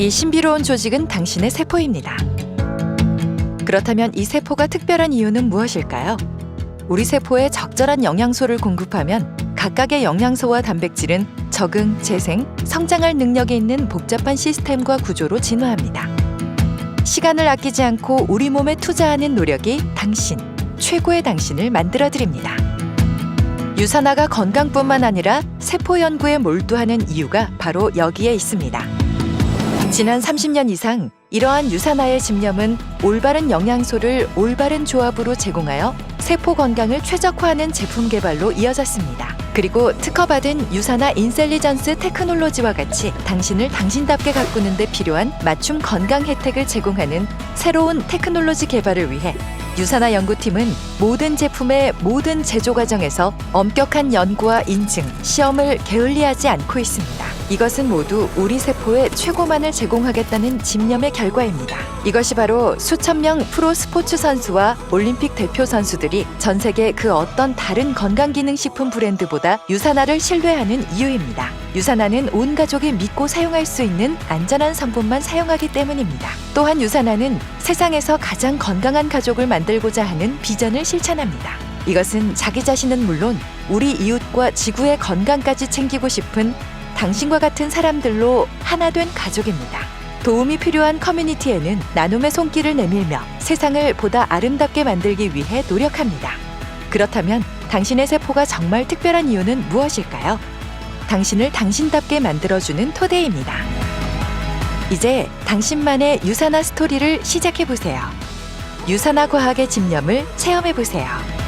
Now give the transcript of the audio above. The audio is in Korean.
이 신비로운 조직은 당신의 세포입니다. 그렇다면 이 세포가 특별한 이유는 무엇일까요? 우리 세포에 적절한 영양소를 공급하면 각각의 영양소와 단백질은 적응, 재생, 성장할 능력이 있는 복잡한 시스템과 구조로 진화합니다. 시간을 아끼지 않고 우리 몸에 투자하는 노력이 당신, 최고의 당신을 만들어 드립니다. 유산화가 건강뿐만 아니라 세포 연구에 몰두하는 이유가 바로 여기에 있습니다. 지난 30년 이상 이러한 유산화의 집념은 올바른 영양소를 올바른 조합으로 제공하여 세포 건강을 최적화하는 제품 개발로 이어졌습니다. 그리고 특허받은 유산화 인셀리전스 테크놀로지와 같이 당신을 당신답게 가꾸는 데 필요한 맞춤 건강 혜택을 제공하는 새로운 테크놀로지 개발을 위해 유산화 연구팀은 모든 제품의 모든 제조 과정에서 엄격한 연구와 인증, 시험을 게을리하지 않고 있습니다. 이것은 모두 우리 세포에 최고만을 제공하겠다는 집념의 결과입니다. 이것이 바로 수천 명 프로 스포츠 선수와 올림픽 대표 선수들이 전 세계 그 어떤 다른 건강기능식품 브랜드보다 유산화를 신뢰하는 이유입니다. 유산화는 온 가족이 믿고 사용할 수 있는 안전한 성분만 사용하기 때문입니다. 또한 유산화는 세상에서 가장 건강한 가족을 만들고자 하는 비전을 실천합니다. 이것은 자기 자신은 물론 우리 이웃과 지구의 건강까지 챙기고 싶은 당신과 같은 사람들로 하나 된 가족입니다. 도움이 필요한 커뮤니티에는 나눔의 손길을 내밀며 세상을 보다 아름답게 만들기 위해 노력합니다. 그렇다면 당신의 세포가 정말 특별한 이유는 무엇일까요? 당신을 당신답게 만들어주는 토대입니다. 이제 당신만의 유산화 스토리를 시작해보세요. 유산화 과학의 집념을 체험해보세요.